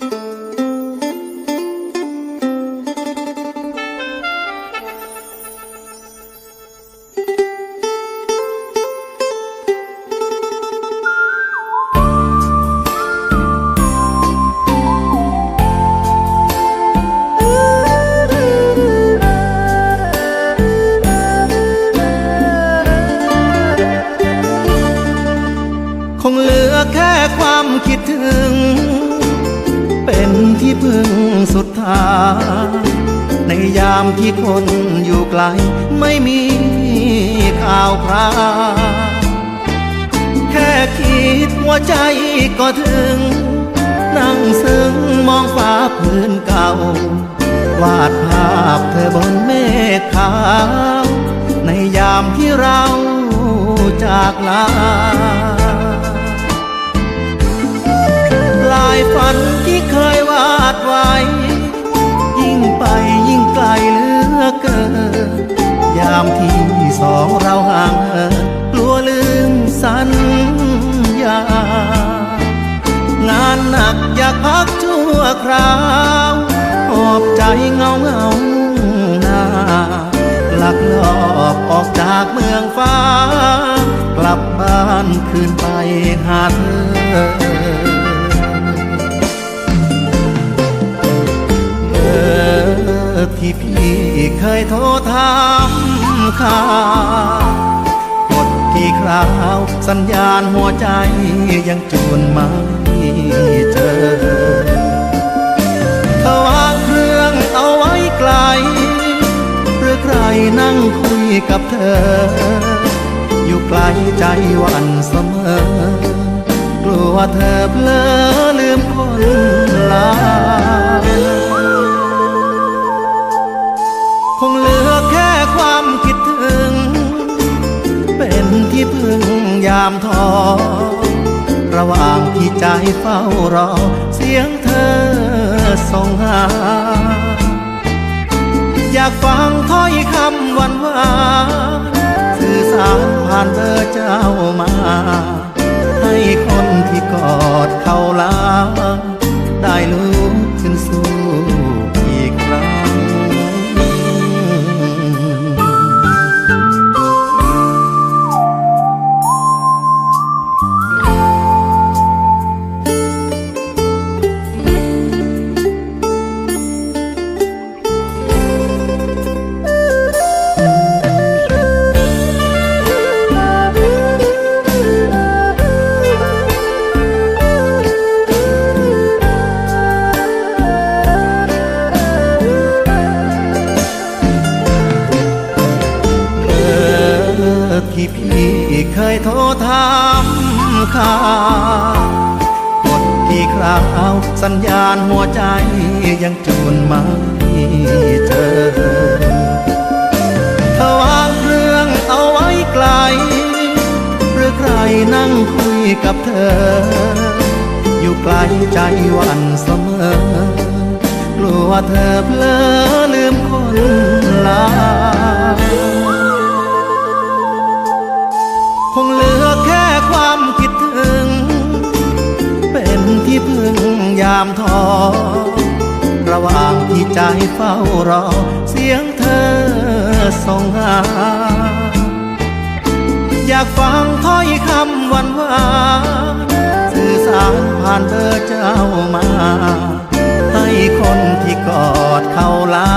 ค ที่พึ่งสุดท้ายในยามที่คนอยู่ไกล ไม่มีข่าวคราวแค่คิดหัวใจก็ถึง นั่งซึ้งมองฟ้าพื้นเก่า วาดภาพเธอบนเมฆขาว ในยามที่เราจากลาลายฝันที่เคย อเกิน ยามที่สองเราห่างเหินกลัวลืมสัญญา งานหนักอยากพักชั่วคราวหอบใจเงาเงาหน้าหลักลอบออกจากเมืองฟ้า กลับบ้านคืนไปหาเธอ ที่พี่เคยโทรถามข่าวกดกี่คราวสัญญาณหัวใจยังจูนไม่เจอถวางเครื่องเอาไว้ไกล หรือใครนั่งคุยกับเธอ อยู่ไกลใจวันเสมอ กลัวเธอเพลอลืมคนล ที่พึ่งยามท้อระหว่างที่ใจเฝ้ารอ เสียงเธอส่งหา อยากฟังถ้อยคำหวานหวานสื่อสารผ่านเธอเจ้ามา ให้คาวสัญญาณหัวใจยังจูนไม่เจอถ้าวางเครื่องเอาไว้ไกล หรือใครนั่งคุยกับเธอ อยู่ไกลใจหวันเสมอกลัวเธอเพลอลืมคนลา พึ่งยามท้อระหว่างที่ใจเฝ้ารอ เสียงเธอส่งหา อยากฟังถ้อยคำหวานหวานสื่อสารผ่านเบอร์เจ้ามา ให้คนที่กอดเขาลา